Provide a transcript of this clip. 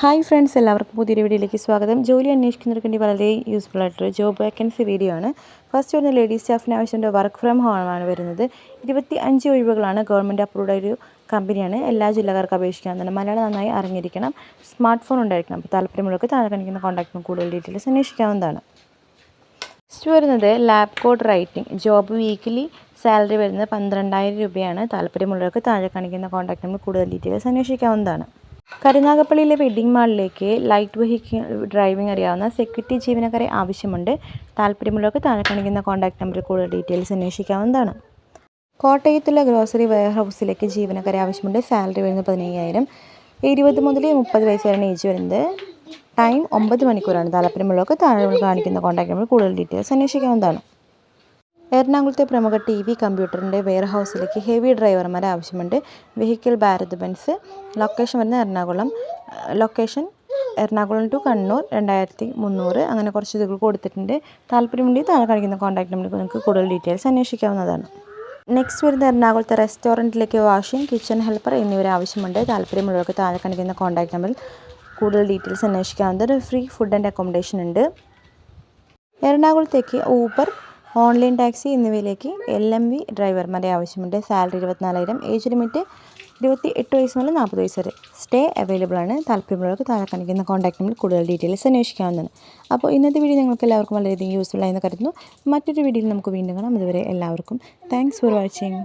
Hi friends എല്ലാവർക്കും പുതിയൊരു വീഡിയോയിലേക്ക് സ്വാഗതം. ജോലി അന്വേഷിക്കുന്നവർക്ക് വേണ്ടി വളരെ യൂസ്ഫുൾ ആയിട്ടൊരു ജോബ് വേക്കൻസി വീഡിയോ ആണ്. ഫസ്റ്റ് വരുന്ന ലേഡീസ് സ്റ്റാഫിന് ആവശ്യമുണ്ട് വർക്ക് ഫ്രം ഹോം ആണ് വരുന്നത്. ഇരുപത്തി അഞ്ച് ഒഴിവുകളാണ് ഗവൺമെന്റ് അപ്രൂവ്ഡ് ഒരു കമ്പനിയാണ് എല്ലാ ജില്ലക്കാർക്ക് അപേക്ഷിക്കാവുന്നതാണ് മലയാളം നന്നായി അറിഞ്ഞിരിക്കണം. സ്മാർട്ട് ഫോൺ ഉണ്ടായിരിക്കണം. അപ്പോൾ താല്പര്യമുള്ളവർക്ക് താഴെ കാണിക്കുന്ന കോൺടാക്റ്റിന് കൂടുതൽ ഡീറ്റെയിൽസ് അന്വേഷിക്കാവുന്നതാണ്. നെക്സ്റ്റ് വരുന്നത് lab code writing job weekly salary വരുന്നത് പന്ത്രണ്ടായിരം രൂപയാണ്. താല്പര്യമുള്ളവർക്ക് താഴെ കാണിക്കുന്ന കോൺടാക്ട് നമ്പർ കൂടുതൽ ഡീറ്റെയിൽസ് അന്വേഷിക്കാവുന്നതാണ്. കരുനാഗപ്പള്ളിയിലെ വെഡ്ഡിംഗ് മാളിലേക്ക് ലൈറ്റ് വെഹിക്കിൾ ഡ്രൈവിംഗ് അറിയാവുന്ന സെക്യൂരിറ്റി ജീവനക്കാരെ ആവശ്യമുണ്ട്. താല്പര്യമുള്ളവർക്ക് താഴെ കാണിക്കുന്ന കോൺടാക്ട് നമ്പറിൽ കൂടുതൽ ഡീറ്റെയിൽസ് അന്വേഷിക്കാവുന്നതാണ്. കോട്ടയത്തുള്ള ഗ്രോസറി വെയർ ഹൗസിലേക്ക് ജീവനക്കാരെ ആവശ്യമുണ്ട്. സാലറി വരുന്നത് പതിനയ്യായിരം. ഇരുപത് മുതൽ മുപ്പത് വയസ്സ് വരെയാണ് ഏജ് വരുന്നത്. ടൈം ഒമ്പത് മണിക്കൂറാണ്. താല്പര്യമുള്ളവർക്ക് താഴെ കാണിക്കുന്ന കോൺടാക്ട് നമ്പറിൽ കൂടുതൽ ഡീറ്റെയിൽസ് അന്വേഷിക്കാവുന്നതാണ്. എറണാകുളത്തെ പ്രമുഖ ടി വി കമ്പ്യൂട്ടറിന്റെ വെയർ ഹൗസിലേക്ക് ഹെവി ഡ്രൈവർമാരെ ആവശ്യമുണ്ട്. വെഹിക്കിൾ ഭാരത് ബെൻസ് ലൊക്കേഷൻ വരുന്നത് എറണാകുളം ലൊക്കേഷൻ എറണാകുളം ടു കണ്ണൂർ രണ്ടായിരത്തി മുന്നൂറ്. അങ്ങനെ കുറച്ച് ഇതുകൾ കൊടുത്തിട്ടുണ്ട്. താല്പര്യമുണ്ടെങ്കിൽ താഴെ കാണിക്കുന്ന കോൺടാക്ട് നമ്പറിൽ നിങ്ങൾക്ക് കൂടുതൽ ഡീറ്റെയിൽസ് അന്വേഷിക്കാവുന്നതാണ്. നെക്സ്റ്റ് വരുന്ന എറണാകുളത്തെ റെസ്റ്റോറന്റിലേക്ക് വാഷിംഗ് കിച്ചൺ ഹെൽപ്പർ എന്നിവരെ ആവശ്യമുണ്ട്. താല്പര്യമുള്ളവർക്ക് താഴെ കാണിക്കുന്ന കോൺടാക്ട് നമ്പറിൽ കൂടുതൽ ഡീറ്റെയിൽസ് അന്വേഷിക്കാവുന്നത് ഫ്രീ ഫുഡ് ആൻഡ് അക്കോമഡേഷൻ ഉണ്ട്. എറണാകുളത്തേക്ക് ഊബർ ഓൺലൈൻ ടാക്സി എന്നിവയിലേക്ക് എൽ എം വി ഡ്രൈവർമാരെ ആവശ്യമുണ്ട്. സാലറി ഇരുപത്തിനാലായിരം ഏജ് ലിമിറ്റ് ഇരുപത്തി എട്ട് വയസ്സ് മുതൽ നാൽപ്പത് വയസ്സ് വരെ. സ്റ്റേ അവൈലബിൾ ആണ്. താല്പര്യമുള്ളവർക്ക് താഴെ കാണിക്കുന്ന കോൺടാക്ട് നമ്പർ കൂടുതൽ ഡീറ്റെയിൽസ് അന്വേഷിക്കാവുന്നതാണ്. അപ്പോൾ ഇന്നത്തെ വീഡിയോ നിങ്ങൾക്ക് എല്ലാവർക്കും വളരെയധികം യൂസ്ഫുൾ ആയെന്ന് കരുതുന്നു. മറ്റൊരു വീഡിയോയിൽ നമുക്ക് വീണ്ടും കാണാം. അതുവരെ എല്ലാവർക്കും താങ്ക്സ് ഫോർ വാച്ചിങ്